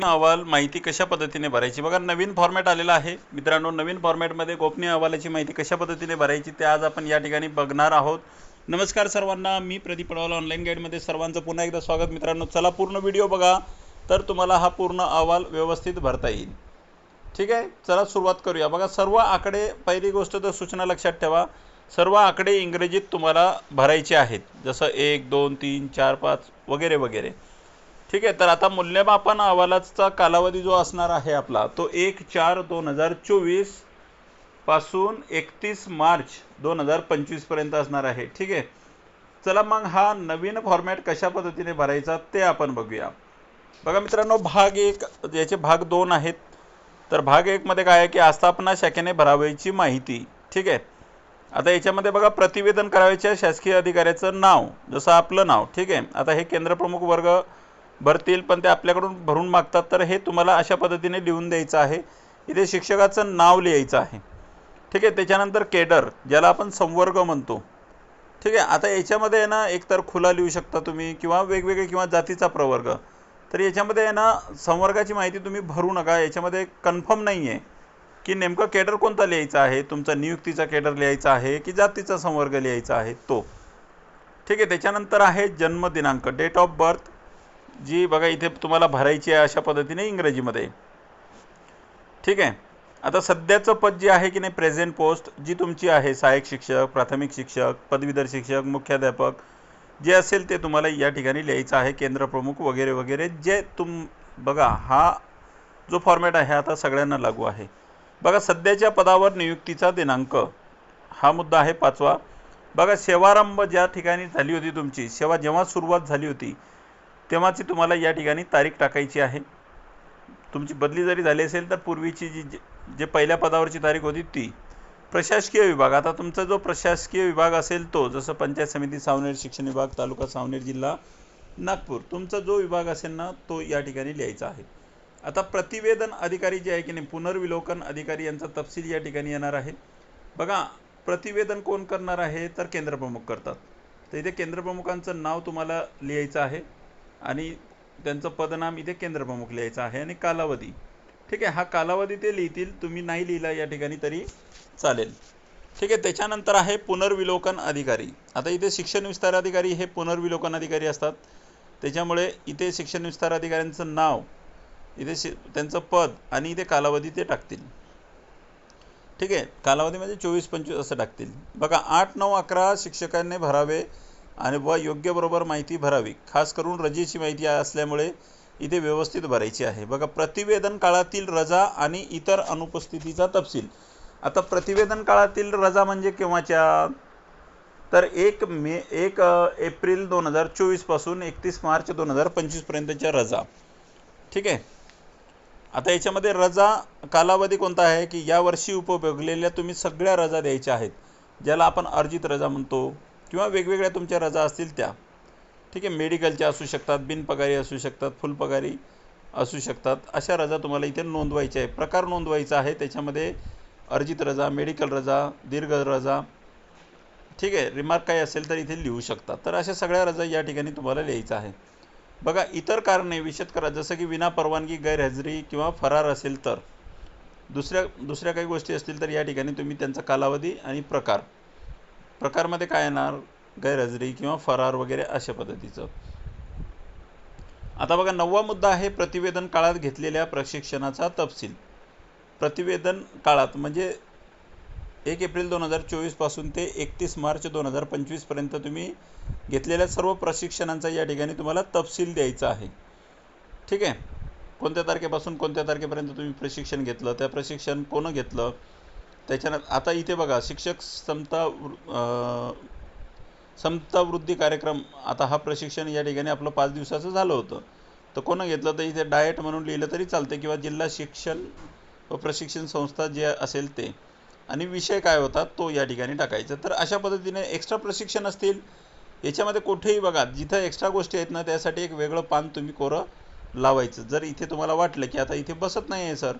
अहवाल माहिती कशा पद्धतीने भरायची? बघा नवीन फॉर्मॅट आलेला आहे. मित्रांनो नवीन फॉर्मॅटमध्ये गोपनीय अहवालाची माहिती कशा पद्धतीने भरायची ते आज आपण या ठिकाणी बघणार आहोत. नमस्कार सर्वांना मी प्रदीप पडवाला ऑनलाईन गाईडमध्ये सर्वांचं पुन्हा एकदा स्वागत. मित्रांनो चला पूर्ण व्हिडिओ बघा तर तुम्हाला हा पूर्ण अहवाल व्यवस्थित भरता येईल. ठीक आहे? चला सुरुवात करूया. बघा सर्व आकडे पहिली गोष्ट तर सूचना लक्षात ठेवा. सर्व आकडे इंग्रजीत तुम्हाला भरायचे आहेत. जसं एक दोन तीन चार पाच वगैरे वगैरे. ठीक आहे तर आता मूल्यमापन अहवालाचा कालावधी जो असणार आहे आपला तो एक चार दोन हजार चोवीसपासून एकतीस मार्च दोन हजार पंचवीसपर्यंत असणार आहे. ठीक आहे? चला मग हा नवीन फॉर्मॅट कशा पद्धतीने भरायचा ते आपण बघूया. बघा मित्रांनो भाग एक याचे भाग दोन आहेत. तर भाग एकमध्ये काय आहे की आस्थापना शाखेने भरावयाची माहिती. ठीक आहे? आता याच्यामध्ये बघा प्रतिवेदन करावयाच्या शासकीय अधिकाऱ्याचं नाव जसं आपलं नाव. ठीक आहे? आता हे केंद्रप्रमुख वर्ग भरतील पण ते आपल्याकडून भरून मागतात. तर हे तुम्हाला अशा पद्धतीने लिहून द्यायचं आहे. इथे शिक्षकाचं नाव लिहायचं आहे. ठीक आहे? त्याच्यानंतर केडर ज्याला आपण संवर्ग म्हणतो. ठीक आहे? आता याच्यामध्ये आहे ना एकतर खुला लिहू शकता तुम्ही किंवा वेगवेगळे किंवा जातीचा प्रवर्ग. तर याच्यामध्ये आहे ना संवर्गाची माहिती तुम्ही भरू नका. याच्यामध्ये कन्फर्म नाही आहे की नेमकं केडर कोणता लिहायचा आहे तुमचा नियुक्तीचा केडर लिहायचा आहे की जातीचा संवर्ग लिहायचा आहे तो. ठीक आहे? त्याच्यानंतर आहे जन्मदिनांक डेट ऑफ बर्थ जी बघा इथे तुम्हाला भरायची आहे अशा पद्धतीने इंग्रजीमध्ये. ठीक आहे? आता सध्याचं पद जे आहे की नाही प्रेझेंट पोस्ट जी तुमची आहे सहाय्यक शिक्षक प्राथमिक शिक्षक पदवीधर शिक्षक मुख्याध्यापक जे असेल ते तुम्हाला या ठिकाणी लिहायचं आहे केंद्रप्रमुख वगैरे वगैरे जे तुम बघा हा जो फॉर्मॅट आहे आता सगळ्यांना लागू आहे. बघा सध्याच्या पदावर नियुक्तीचा दिनांक हा मुद्दा आहे पाचवा. बघा सेवारंभ ज्या ठिकाणी झाली होती तुमची सेवा जेव्हा सुरुवात झाली होती तेव्हाची तुम्हाला या ठिकाणी तारीख टाकायची आहे. तुमची बदली जरी झाली असेल तर पूर्वीची जी जे- जे पहिल्या पदावरची तारीख होती ती. प्रशासकीय विभाग आता तुमचा जो प्रशासकीय विभाग असेल तो जसं पंचायत समिती सावनेर शिक्षण विभाग तालुका सावनेर जिल्हा नागपूर तुमचा जो विभाग असेल ना तो या ठिकाणी लिहायचा आहे. आता प्रतिवेदन अधिकारी जे आहे की नाही पुनर्विलोकन अधिकारी यांचा तपशील या ठिकाणी येणार आहे. बघा प्रतिवेदन कोण करणार आहे? तर केंद्रप्रमुख करतात. तर इथे केंद्रप्रमुखांचं नाव तुम्हाला लिहायचं आहे. आणि त्यांचं पदनाम इथे केंद्रप्रमुख लिहायचं आहे आणि कालावधी. ठीक आहे हा कालावधी ते लिहितील तुम्ही नाही लिहिला या ठिकाणी तरी चालेल. ठीक आहे त्याच्यानंतर आहे पुनर्विलोकन अधिकारी. आता इथे शिक्षण विस्तार अधिकारी हे पुनर्विलोकन अधिकारी असतात. त्याच्यामुळे इथे शिक्षण विस्तार अधिकाऱ्यांचं नाव इथे शि त्यांचं पद आणि इथे कालावधी ते टाकतील. ठीक आहे कालावधी म्हणजे चोवीस पंचवीस असं टाकतील. बघा आठ नऊ अकरा शिक्षकांनी भरावे आणि व योग्य बरोबर माहिती भरावी. खास करून रजेची माहिती असल्यामुळे इथे व्यवस्थित भरायची आहे. बघा प्रतिवेदन काळातील रजा आणि इतर अनुपस्थितीचा तपशील. आता प्रतिवेदन काळातील रजा म्हणजे केव्हाच्या? तर एक मे एक एप्रिल दोन हजार चोवीसपासून एकतीस मार्च दोन हजार पंचवीसपर्यंतच्या रजा. ठीक आहे? आता याच्यामध्ये रजा कालावधी कोणता आहे? की यावर्षी उपभोगलेल्या तुम्ही सगळ्या रजा द्यायच्या आहेत ज्याला आपण अर्जित रजा म्हणतो. किंवा वेगवेगळ्या तुमच्या रजा असतील त्या. ठीक आहे मेडिकलच्या असू शकतात बिनपगारी असू शकतात फुलपगारी असू शकतात अशा रजा तुम्हाला इथे नोंदवायच्या आहे प्रकार नोंदवायचा आहे त्याच्यामध्ये अर्जित रजा मेडिकल रजा दीर्घ रजा ठीक आहे रिमार्क काही असेल तर इथे लिहू शकता. तर अशा सगळ्या रजा या ठिकाणी तुम्हाला लिहायचं आहे. बघा इतर कारणे विशेष करा जसं की विना परवानगी गैरहजेरी किंवा फरार असेल तर. दुसऱ्या दुसऱ्या काही गोष्टी असतील तर या ठिकाणी तुम्ही त्यांचा कालावधी आणि प्रकार. प्रकारमध्ये काय येणार? गैरहजेरी किंवा फरार वगैरे अशा पद्धतीचं. आता बघा नववा मुद्दा आहे प्रतिवेदन काळात घेतलेल्या प्रशिक्षणाचा तपशील. प्रतिवेदन काळात म्हणजे एक एप्रिल दोन हजार चोवीसपासून ते एकतीस मार्च दोन हजार पंचवीसपर्यंत तुम्ही घेतलेल्या सर्व प्रशिक्षणांचा या ठिकाणी तुम्हाला तपशील द्यायचा आहे. ठीक आहे? कोणत्या तारखेपासून कोणत्या तारखेपर्यंत तुम्ही प्रशिक्षण घेतलं? त्या प्रशिक्षण कोणं घेतलं? त्याच्यानंतर आता इथे बघा शिक्षक समता वृ- समता वृद्धी कार्यक्रम आता हा प्रशिक्षण या ठिकाणी आपलं पाच दिवसाचं झालं होतं. तर कोणं घेतलं तर इथे डाएट म्हणून लिहिलं तरी चालते किंवा जिल्हा शिक्षण व प्रशिक्षण संस्था जे असेल ते. आणि विषय काय होता? तो या ठिकाणी टाकायचा. तर अशा पद्धतीने एक्स्ट्रा प्रशिक्षण असतील याच्यामध्ये कुठेही बघा जिथं एक्स्ट्रा गोष्टी आहेत ना त्यासाठी एक वेगळं पान तुम्ही कोरं लावायचं. जर इथे तुम्हाला वाटलं की आता इथे बसत नाही आहे सर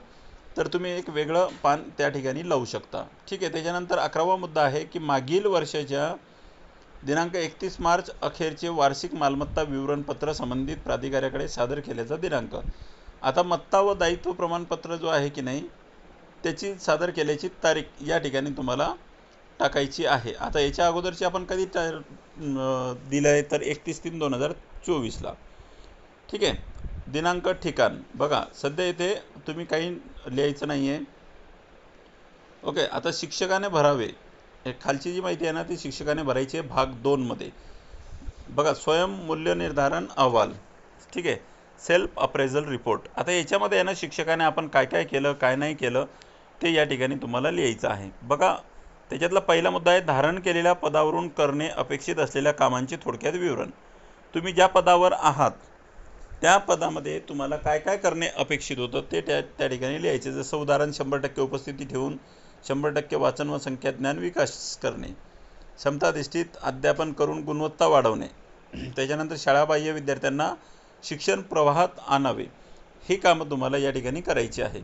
तर तुम्ही एक वेगळं पान त्या ठिकाणी लावू शकता. ठीक आहे त्याच्यानंतर अकरावा मुद्दा आहे की मागील वर्षाच्या दिनांक एकतीस मार्च अखेरचे वार्षिक मालमत्ता विवरणपत्र संबंधित प्राधिकाऱ्याकडे सादर केल्याचा दिनांक. आता मत्ता व दायित्व प्रमाणपत्र जो आहे की नाही त्याची सादर केल्याची तारीख या ठिकाणी तुम्हाला टाकायची आहे. आता याच्या अगोदरची आपण कधी दिलं आहे तर एकतीस तीन दोन हजार चोवीसला. ठीक आहे? दिनांक ठिकाण. बघा सध्या इथे तुम्ही काही लिहायचं नाही आहे ओके आता शिक्षकाने भरावे. हे खालची जी माहिती आहे ना ती शिक्षकाने भरायची आहे भाग दोनमध्ये बघा स्वयं मूल्य निर्धारण अहवाल. ठीक आहे? सेल्फ अप्रेझल रिपोर्ट आता याच्यामध्ये आहे ना शिक्षकाने आपण काय काय केलं काय नाही केलं ते या ठिकाणी तुम्हाला लिहायचं आहे. बघा त्याच्यातला पहिला मुद्दा आहे धारण केलेल्या पदावरून करणे अपेक्षित असलेल्या कामांचे थोडक्यात विवरण. तुम्ही ज्या पदावर आहात त्या पदामध्ये तुम्हाला काय काय करणे अपेक्षित होतं ते त्या त्या ठिकाणी लिहायचे. जसं उदाहरण शंभर टक्के उपस्थिती ठेवून शंभर टक्के वाचन व संख्या ज्ञान विकास करणे. क्षमताधिष्ठित अध्यापन करून गुणवत्ता वाढवणे. त्याच्यानंतर शाळाबाह्य विद्यार्थ्यांना शिक्षण प्रवाहात आणावे. ही कामं तुम्हाला या ठिकाणी करायची आहे.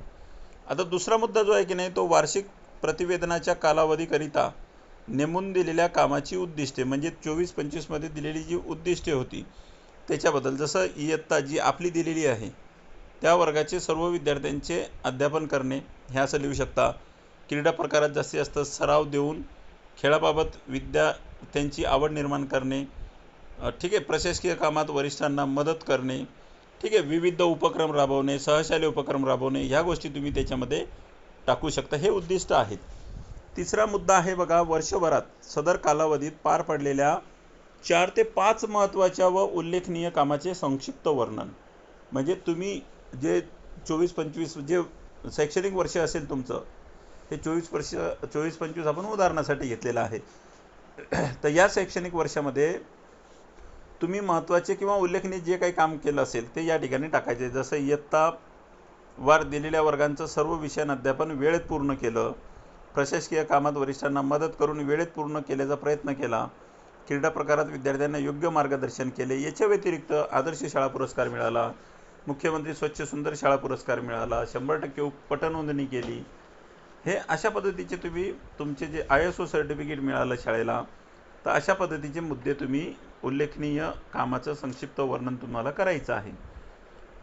आता दुसरा मुद्दा जो आहे की नाही तो वार्षिक प्रतिवेदनाच्या कालावधीकरिता नेमून दिलेल्या कामाची उद्दिष्टे म्हणजे चोवीस पंचवीसमध्ये दिलेली जी उद्दिष्टे होती त्याच्याबद्दल जसं इयत्ता जी आपली दिलेली आहे त्या वर्गाचे सर्व विद्यार्थ्यांचे अध्यापन करणे हे असं लिहू शकता. क्रीडा प्रकारात जास्तीत जास्त सराव देऊन खेळाबाबत विद्यार्थ्यांची आवड निर्माण करणे ठीक आहे प्रशासकीय कामात वरिष्ठांना मदत करणे ठीक आहे विविध उपक्रम राबवणे सहशाले उपक्रम राबवणे ह्या गोष्टी तुम्ही त्याच्यामध्ये टाकू शकता. हे उद्दिष्ट आहेत. तिसरा मुद्दा आहे बघा वर्षभरात सदर कालावधीत पार पडलेल्या चार ते पाच महत्त्वाच्या व उल्लेखनीय कामाचे संक्षिप्त वर्णन. म्हणजे तुम्ही जे चोवीस पंचवीस जे शैक्षणिक वर्ष असेल तुमचं हे चोवीस वर्ष चोवीस पंचवीस आपण उदाहरणासाठी घेतलेलं आहे. तर या शैक्षणिक वर्षामध्ये तुम्ही महत्त्वाचे किंवा उल्लेखनीय जे काही काम केलं असेल ते या ठिकाणी टाकायचे. जसं इयत्ता वार दिलेल्या वर्गांचं सर्व विषयां अध्यापन वेळेत पूर्ण केलं. प्रशासकीय कामात वरिष्ठांना मदत करून वेळेत पूर्ण केल्याचा प्रयत्न केला. क्रीडा प्रकारात विद्यार्थ्यांना योग्य मार्गदर्शन केले. याच्या व्यतिरिक्त आदर्श शाळा पुरस्कार मिळाला. मुख्यमंत्री स्वच्छ सुंदर शाळा पुरस्कार मिळाला. शंभर टक्के पटनोंदणी केली. हे अशा पद्धतीचे तुम्ही तुमचे जे आय एस ओ सर्टिफिकेट मिळालं शाळेला तर अशा पद्धतीचे मुद्दे तुम्ही उल्लेखनीय कामाचं संक्षिप्त वर्णन तुम्हाला करायचं आहे.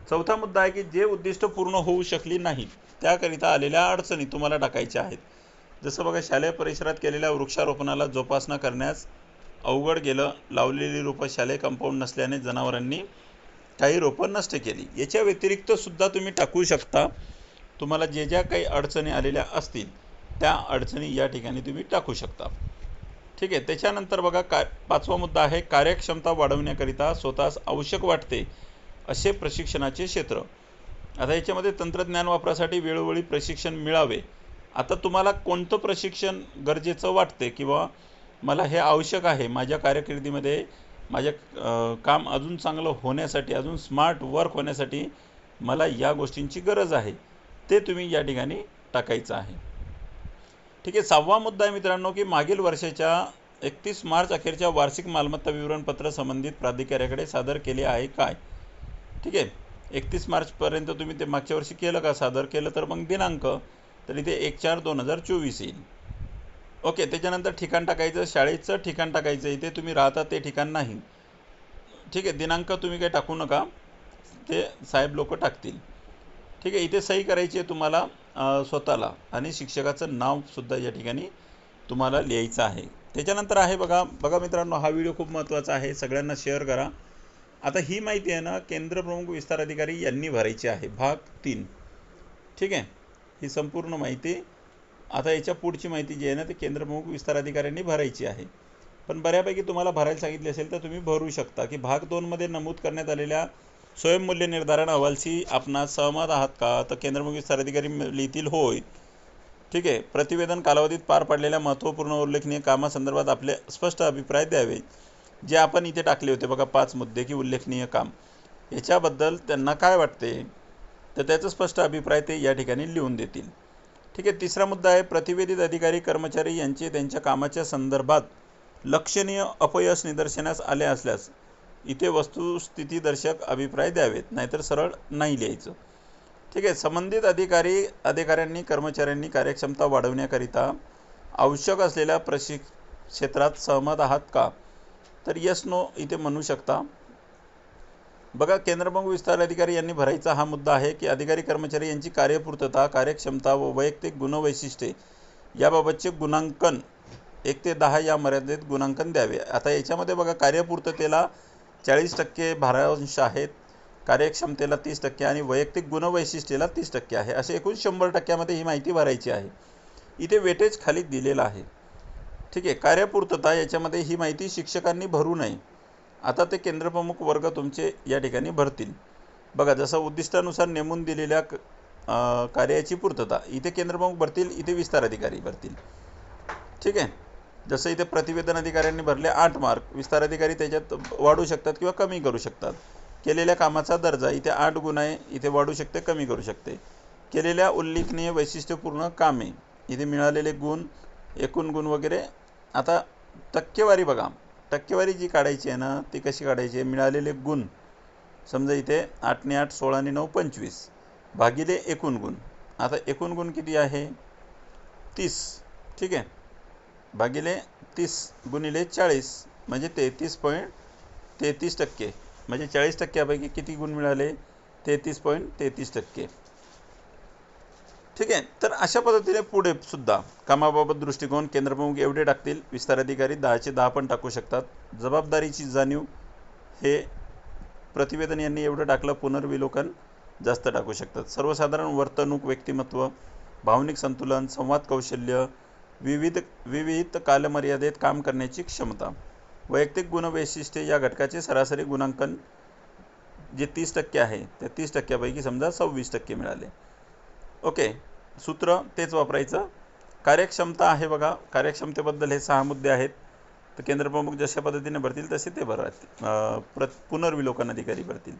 चौथा मुद्दा आहे की जे उद्दिष्ट पूर्ण होऊ शकली नाही त्याकरिता आलेल्या अडचणी तुम्हाला टाकायच्या आहेत. जसं बघा शालेय परिसरात केलेल्या वृक्षारोपणाला जोपासना करण्यास अवघड गेलं लावलेली रोपं शालेय कंपाऊंड नसल्याने जनावरांनी काही रोपं नष्ट केली. याच्या व्यतिरिक्त सुद्धा तुम्ही टाकू शकता. तुम्हाला जे ज्या काही अडचणी आलेल्या असतील त्या अडचणी या ठिकाणी तुम्ही टाकू शकता. ठीक आहे त्याच्यानंतर बघा का पाचवा मुद्दा आहे कार्यक्षमता वाढवण्याकरिता स्वतःस आवश्यक वाटते असे प्रशिक्षणाचे क्षेत्र. आता याच्यामध्ये तंत्रज्ञान वापरासाठी वेळोवेळी प्रशिक्षण मिळावे. आता तुम्हाला कोणतं प्रशिक्षण गरजेचं वाटते किंवा मला हे आवश्यक आहे माझ्या कारकिर्दीमध्ये माझ्या काम अजून चांगलं होण्यासाठी अजून स्मार्ट वर्क होण्यासाठी मला या गोष्टींची गरज आहे. ते तुम्ही या ठिकाणी टाकायचं आहे. ठीक आहे सहावा मुद्दा आहे मित्रांनो की मागील वर्षाच्या एकतीस मार्च अखेरच्या वार्षिक मालमत्ता विवरणपत्र संबंधित प्राधिकाऱ्याकडे सादर केले आहे काय? ठीक आहे एकतीस मार्चपर्यंत तुम्ही ते मागच्या वर्षी केलं का सादर केलं? तर मग दिनांक तर इथे एक चार दोन हजार चोवीस येईल. ओके त्याच्यानंतर ठिकाण टाकायचं शाळेचं ठिकाण टाकायचं इथे तुम्ही राहता ते ठिकाण नाही. ठीक आहे दिनांक तुम्ही काही टाकू नका ते साहेब लोक टाकतील. ठीक आहे इथे सही करायची आहे तुम्हाला स्वतःला आणि शिक्षकाचं नावसुद्धा या ठिकाणी तुम्हाला लिहायचं आहे. त्याच्यानंतर आहे बघा बघा मित्रांनो हा व्हिडिओ खूप महत्त्वाचा आहे सगळ्यांना शेअर करा. आता ही माहिती आहे ना केंद्र प्रमुख विस्तार अधिकारी यांनी भरायची आहे भाग तीन. ठीक आहे ही संपूर्ण माहिती आता याच्या पुढची माहिती जी आहे ना ती केंद्रप्रमुख विस्तार अधिकाऱ्यांनी भरायची आहे. पण बऱ्यापैकी तुम्हाला भरायला सांगितली असेल तर तुम्ही भरू शकता की भाग दोनमध्ये नमूद करण्यात आलेल्या स्वयंमूल्य निर्धारण अहवालशी आपणास सहमत आहात का? तर केंद्रप्रमुख विस्तार अधिकारी लिहितील होय. ठीक आहे. प्रतिवेदन कालावधीत पार पडलेल्या महत्त्वपूर्ण उल्लेखनीय कामासंदर्भात आपले स्पष्ट अभिप्राय द्यावे जे आपण इथे टाकले होते. बघा पाच मुद्दे की उल्लेखनीय काम. याच्याबद्दल त्यांना काय वाटते? तर त्याचं स्पष्ट अभिप्राय ते या ठिकाणी लिहून देतील. ठीक आहे तिसरा मुद्दा आहे प्रतिवेदित अधिकारी कर्मचारी यांचे त्यांच्या कामाच्या संदर्भात लक्षणीय अपयश निदर्शनास आले असल्यास इथे वस्तुस्थितीदर्शक अभिप्राय द्यावेत नाहीतर सरळ नाही लिहायचं. ठीक आहे संबंधित अधिकारी अधिकाऱ्यांनी कर्मचाऱ्यांनी कार्यक्षमता वाढवण्याकरिता आवश्यक असलेल्या प्रशिक क्षेत्रात सहमत आहात का? तर यस नो इथे म्हणू शकता. बघा केंद्रप्रमुख विस्तार अधिकारी यांनी भरायचा हा मुद्दा आहे की अधिकारी कर्मचारी यांची कार्यपूर्तता कार्यक्षमता व वैयक्तिक गुणवैशिष्ट्ये याबाबतचे गुणांकन एक ते दहा या मर्यादेत गुणांकन द्यावे. आता याच्यामध्ये बघा कार्यपूर्ततेला चाळीस टक्के भारांश आहेत कार्यक्षमतेला तीस टक्के आणि वैयक्तिक गुणवैशिष्ट्येला तीस टक्के आहे. असे एकूण शंभर टक्क्यामध्ये ही माहिती भरायची आहे. इथे वेटेज खाली दिलेलं आहे. ठीक आहे कार्यपूर्तता याच्यामध्ये ही माहिती शिक्षकांनी भरू नये. आता ते केंद्रप्रमुख वर्ग तुमचे या ठिकाणी भरतील. बघा जसं उद्दिष्टानुसार नेमून दिलेल्या क- कार्याची पूर्तता इथे केंद्रप्रमुख भरतील इथे विस्तार अधिकारी भरतील. ठीक आहे? जसं इथे प्रतिवेदन अधिकाऱ्यांनी भरले आठ मार्क विस्तार अधिकारी त्याच्यात वाढू शकतात किंवा कमी करू शकतात. केलेल्या कामाचा दर्जा इथे आठ गुण आहे इथे वाढू शकते कमी करू शकते. केलेल्या उल्लेखनीय वैशिष्ट्यपूर्ण कामे इथे मिळालेले गुण एकूण गुण वगैरे आता टक्केवारी बघा. टक्केवारी जी काढायची आहे ना ती कशी काढायची आहे? मिळालेले गुण. समजा इथे आठने आठ सोळाने नऊ पंचवीस. भागिले एकूण गुण. आता एकूण गुण किती आहे? तीस. ठीक आहे? भागिले तीस गुणिले चाळीस. म्हणजे तेहतीस पॉईंट तेहतीस टक्के. म्हणजे चाळीस टक्क्यापैकी किती गुण मिळाले? तेहतीस पॉईंट तेहतीस टक्के. ठीक आहे. तर अशा पद्धतीने पुढे सुद्धा कामाबाबत दृष्टिकोन केंद्रप्रमुख एवढे टाकतील विस्तार अधिकारी दहाचे दहा पण टाकू शकतात. जबाबदारीची जाणीव हे प्रतिवेदन यांनी एवढं टाकलं पुनर्विलोकन जास्त टाकू शकतात. सर्वसाधारण वर्तणूक व्यक्तिमत्व भावनिक संतुलन संवाद कौशल्य विविध विविध कालमर्यादेत काम करण्याची क्षमता वैयक्तिक गुणवैशिष्ट्ये या घटकाचे सरासरी गुणांकन जे तीस टक्के आहे त्या तीस टक्क्यापैकी समजा सव्वीस टक्के मिळाले. ओके सूत्र तेच वापरायचं. कार्यक्षमता आहे बघा कार्यक्षमतेबद्दल हे सहा मुद्दे आहेत. तर केंद्रप्रमुख जशा पद्धतीने भरतील तसे ते भरतील. प्र पुनर्विलोकन अधिकारी भरतील.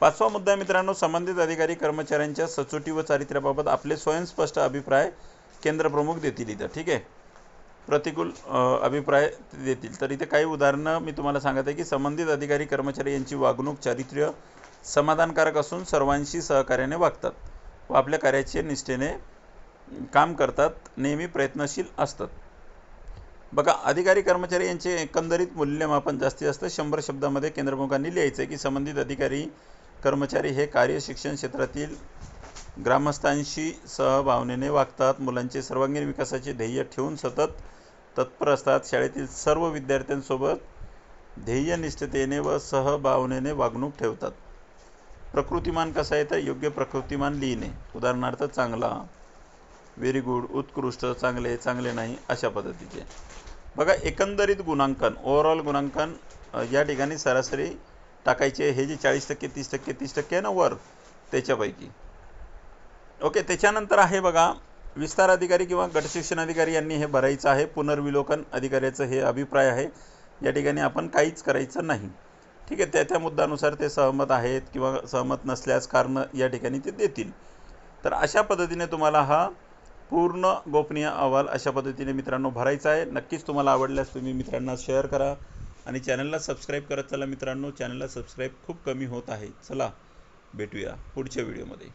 पाचवा मुद्दा मित्रांनो संबंधित अधिकारी कर्मचाऱ्यांच्या सचोटी व चारित्र्याबाबत आपले स्वयंस्पष्ट अभिप्राय केंद्रप्रमुख देतील इथं. ठीक आहे? प्रतिकूल अभिप्राय ते देतील. तर इथे काही उदाहरणं मी तुम्हाला सांगत आहे की संबंधित अधिकारी कर्मचारी यांची वागणूक चारित्र्य समाधानकारक असून सर्वांशी सहकार्याने वागतात. व आपल्या कार्याचे निष्ठेने काम करतात नेहमी प्रयत्नशील असतात. बघा अधिकारी कर्मचारी यांचे एकंदरीत मूल्यमापन जास्तीत जास्त शंभर शब्दामध्ये केंद्रप्रमुखांनी लिहायचं आहे की संबंधित अधिकारी कर्मचारी हे कार्य शिक्षण क्षेत्रातील ग्रामस्थांशी सहभावनेने वागतात मुलांचे सर्वांगीण विकासाचे ध्येय ठेवून सतत तत्पर असतात. शाळेतील सर्व विद्यार्थ्यांसोबत ध्येयनिष्ठतेने व सहभावनेने वागणूक ठेवतात. प्रकृतिमान कसं आहे तर योग्य प्रकृतिमान लिहिणे. उदाहरणार्थ चांगला व्हेरी गुड उत्कृष्ट चांगले चांगले नाही अशा पद्धतीचे. बघा एकंदरीत गुणांकन ओव्हरऑल गुणांकन या ठिकाणी सरासरी टाकायचे हे जे चाळीस टक्के तीस टक्के तीस टक्के आहे ना वर त्याच्यापैकी. ओके त्याच्यानंतर आहे बघा विस्तार अधिकारी किंवा गटशिक्षण अधिकारी यांनी हे भरायचं आहे. पुनर्विलोकन अधिकाऱ्याचं हे अभिप्राय आहे. या ठिकाणी आपण काहीच करायचं नाही. ठीक आहे त्या त्या मुद्द्यानुसार ते सहमत आहेत किंवा सहमत नसल्यास कारण या ठिकाणी ते देतील. तर अशा पद्धतीने तुम्हाला हा पूर्ण गोपनीय अहवाल अशा पद्धतीने मित्रांनो भरायचा आहे. नक्कीच तुम्हाला आवडल्यास तुम्ही मित्रांना शेअर करा आणि चॅनलला सबस्क्राईब करत चला मित्रांनो. चॅनलला सबस्क्राईब खूप कमी होत आहे. चला भेटूया पुढच्या व्हिडिओमध्ये